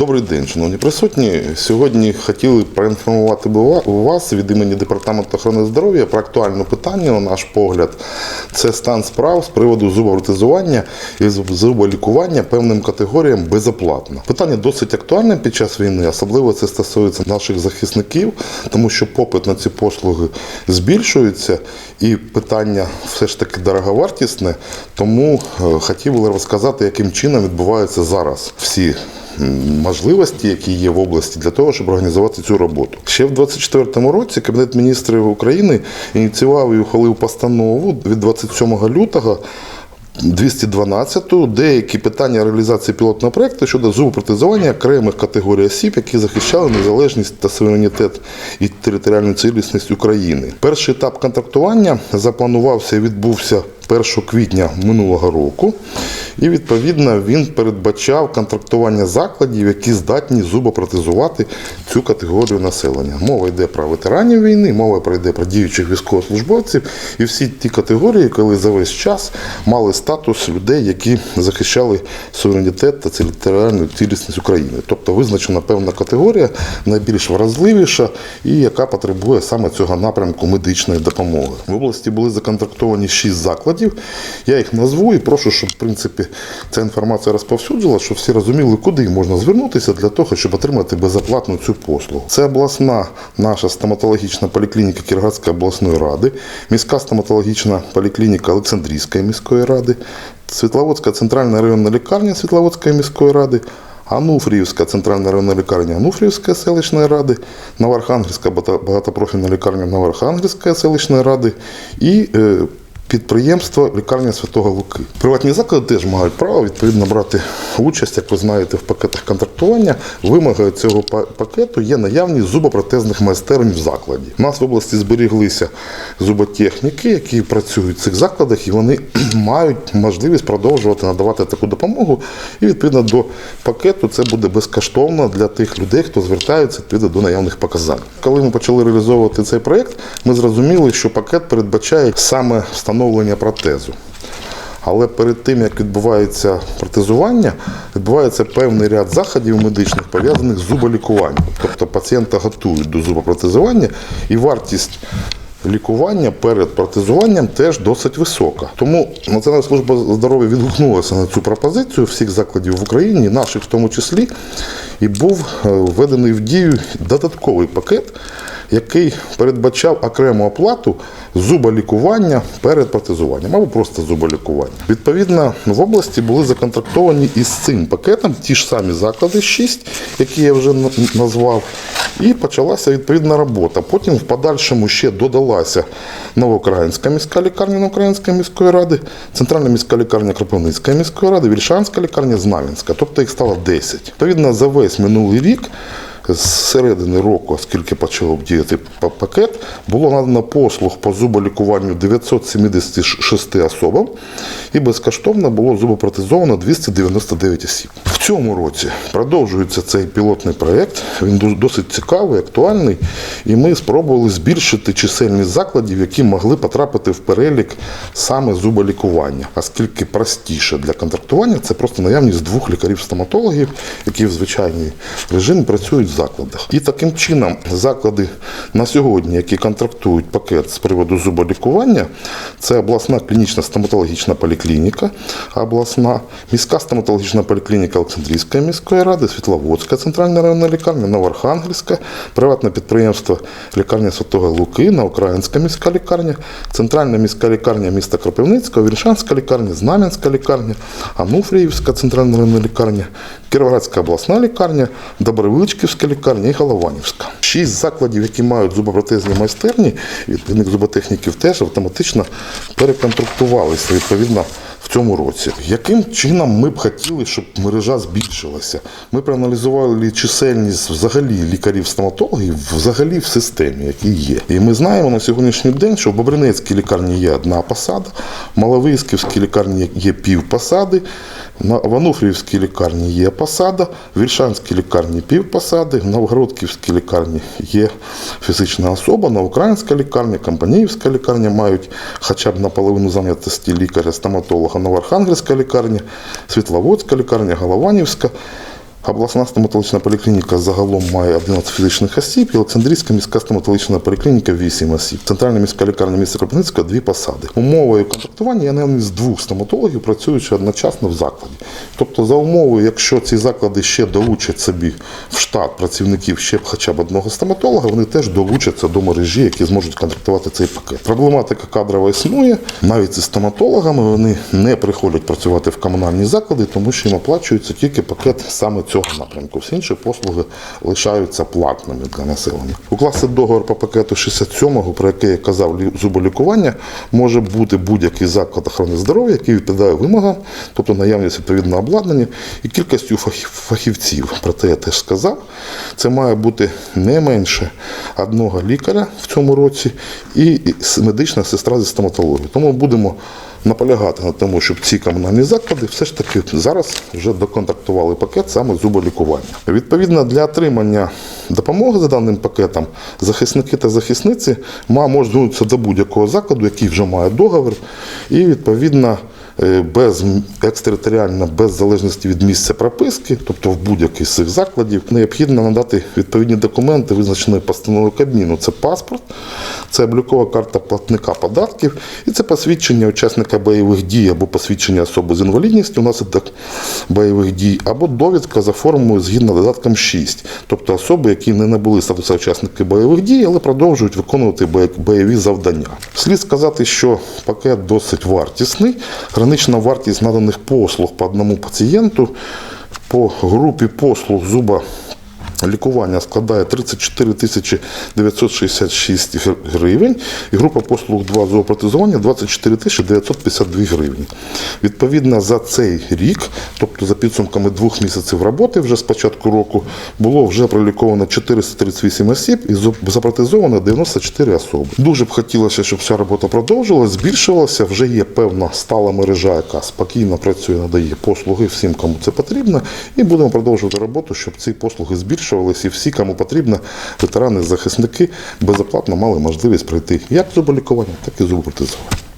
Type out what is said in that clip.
Добрий день, шановні присутні. Сьогодні хотіли проінформувати вас від імені Департаменту охорони здоров'я про актуальне питання, на наш погляд. Це стан справ з приводу зубопротезування і зуболікування певним категоріям безоплатно. Питання досить актуальне під час війни, особливо це стосується наших захисників, тому що попит на ці послуги збільшується, і питання все ж таки дороговартісне. Тому е, хотів би розказати, яким чином відбуваються зараз всі можливості, які є в області, для того, щоб організувати цю роботу. Ще в 2024 році Кабінет міністрів України ініціював і ухвалив постанову від 27 лютого. 212 деякі питання реалізації пілотного проекту щодо зубопротезування окремих категорій осіб, які захищали незалежність та суверенітет і територіальну цілісність України. Перший етап контрактування запланувався і відбувся 1 квітня минулого року, і відповідно він передбачав контрактування закладів, які здатні зубопротезувати цю категорію населення. Мова йде про ветеранів війни, мова про йде про діючих військовослужбовців і всі ті категорії, коли за весь час мали статус людей, які захищали суверенітет та територіальну цілісність України. Тобто визначена певна категорія, найбільш вразливіша і яка потребує саме цього напрямку медичної допомоги. В області були законтрактовані шість закладів. Я їх назву і прошу, щоб в принципі ця інформація розповсюджила, щоб всі розуміли, куди можна звернутися для того, щоб отримати безоплатну цю послугу. Це обласна наша стоматологічна поліклініка Кіровоградської обласної ради, міська стоматологічна поліклініка Олександрійської міської ради, Світловодська центральна районна лікарня Світловодської міської ради. Ануфріївська центральна районна лікарня Ануфріївської селищної ради, Новоархангельська багатопрофільна лікарня Новоархангельської селищної ради і е, підприємство лікарня Святого Луки. Приватні заклади теж мають право відповідно брати участь, як ви знаєте, в пакетах контрактування. Вимогою цього пакету є наявність зубопротезних майстерень в закладі. У нас в області зберіглися зуботехніки, які працюють в цих закладах, і вони мають можливість продовжувати надавати таку допомогу. І відповідно до пакету це буде безкоштовно для тих людей, хто звертається відповідно до наявних показань. Коли ми почали реалізовувати цей проект, ми зрозуміли, що пакет передбачає саме встановлення протезу. Але перед тим, як відбувається протезування, відбувається певний ряд заходів медичних, пов'язаних з зуболікуванням. Тобто пацієнта готують до зубопротезування і вартість лікування перед протезуванням теж досить висока. Тому Національна служба здоров'я відгукнулася на цю пропозицію всіх закладів в Україні, наших в тому числі, і був е, введений в дію додатковий пакет, який передбачав окрему оплату зуболікування перед протезуванням або просто зуболікування. Відповідно, в області були законтрактовані із цим пакетом ті ж самі заклади, 6, які я вже назвав, і почалася відповідна робота. Потім в подальшому ще додалася Новоукраїнська міська лікарня Новоукраїнської міської ради, Центральна міська лікарня Кропивницької міської ради, Вільшанська лікарня Знам'янська. Тобто їх стало 10. Відповідно, за весь минулий рік з середини року, оскільки почав діяти пакет, було надано послуг по зуболікуванню 976 особам і безкоштовно було зубопротезовано 299 осіб. Цьому році продовжується цей пілотний проєкт. Він досить цікавий, актуальний, і ми спробували збільшити чисельність закладів, які могли потрапити в перелік саме зуболікування, оскільки простіше для контрактування це просто наявність двох лікарів-стоматологів, які в звичайній режимі працюють в закладах. І таким чином заклади на сьогодні, які контрактують пакет з приводу зуболікування, це обласна клінічна стоматологічна поліклініка, обласна міська стоматологічна поліклініка Олександрійської міської ради, Світловодська центральна районна лікарня, Новоархангельська, приватне підприємство лікарня Святого Луки, Українська міська лікарня, центральна міська лікарня міста Кропивницького, Вільшанська лікарня, Знам'янська лікарня, Ануфріївська центральна районна лікарня, Кіровоградська обласна лікарня, Добровиличківська лікарня і Голованівська. Шість закладів, які мають зубопротезні майстерні, відповідних зуботехніків теж автоматично переконтрактувалися відповідно цьому році. Яким чином ми б хотіли, щоб мережа збільшилася? Ми проаналізували чисельність взагалі лікарів-стоматологів взагалі в системі, які є. І ми знаємо на сьогоднішній день, що в Бобринецькій лікарні є одна посада, в Маловисківській лікарні є пів посади, в Ануфріївській лікарні є посада, в Вільшанській лікарні пів посади, в Новгородківській лікарні є фізична особа, на Українська лікарня, Компаніївська лікарня мають хоча б наполовину зайнятості лікаря, стоматолога, Новоархангельська лікарня, Світловодська лікарня, Голованівська. Обласна стоматологічна поліклініка загалом має 11 фізичних осіб, і Олександрійська міська стоматологічна поліклініка 8 осіб. Центральна міська лікарня міста Кропивницького – дві посади. Умовою контрактування є наявність двох стоматологів, працюючи одночасно в закладі. Тобто, за умовою, якщо ці заклади ще долучать собі в штат працівників ще б хоча б одного стоматолога, вони теж долучаться до мережі, які зможуть контрактувати цей пакет. Проблематика кадрова існує. Навіть зі стоматологами вони не приходять працювати в комунальні заклади, тому що їм оплачується тільки пакет саме цього напрямку. Всі інші послуги лишаються платними для населення. Укласти договір по пакету 67-го, про який я казав, лі- зуболікування, може бути будь-який заклад охорони здоров'я, який відповідає вимогам, тобто наявність відповідного обладнання і кількістю фахівців. Про те я теж сказав. Це має бути не менше одного лікаря в цьому році і медична сестра зі стоматології. Тому будемо наполягати на тому, щоб ці комунальні заклади все ж таки зараз вже доконтрактували пакет саме зуболікування. Відповідно, для отримання допомоги за даним пакетом захисники та захисниці можуть звернутися до будь-якого закладу, який вже має договір, і відповідно. Е, Без екстериторіально, без залежності від місця прописки, тобто в будь-який з цих закладів, необхідно надати відповідні документи, визначеної постановою Кабміну. Це паспорт, це облікова карта платника податків і це посвідчення учасника бойових дій або посвідчення особи з інвалідністю внаслідок бойових дій, або довідка за формою згідно додатком 6, тобто особи, які не набули статусу учасники бойових дій, але продовжують виконувати бойові завдання. Слід сказати, що пакет досить вартісний. Гранична вартість наданих послуг по одному пацієнту по групі послуг зуба лікування складає 34 тисячі 966 гривень, і група послуг 2 зоопротезування 24 тисячі 952 гривні. Відповідно, за цей рік, тобто за підсумками двох місяців роботи, вже з початку року, було вже проліковано 438 осіб і запротезовано 94 особи. Дуже б хотілося, щоб ця робота продовжилась, збільшувалася. Вже є певна стала мережа, яка спокійно працює, надає послуги всім, кому це потрібно, і будемо продовжувати роботу, щоб ці послуги збільшувалися, і всі, кому потрібно, ветерани, захисники безоплатно мали можливість пройти як зуболікування, так і зубопротезування.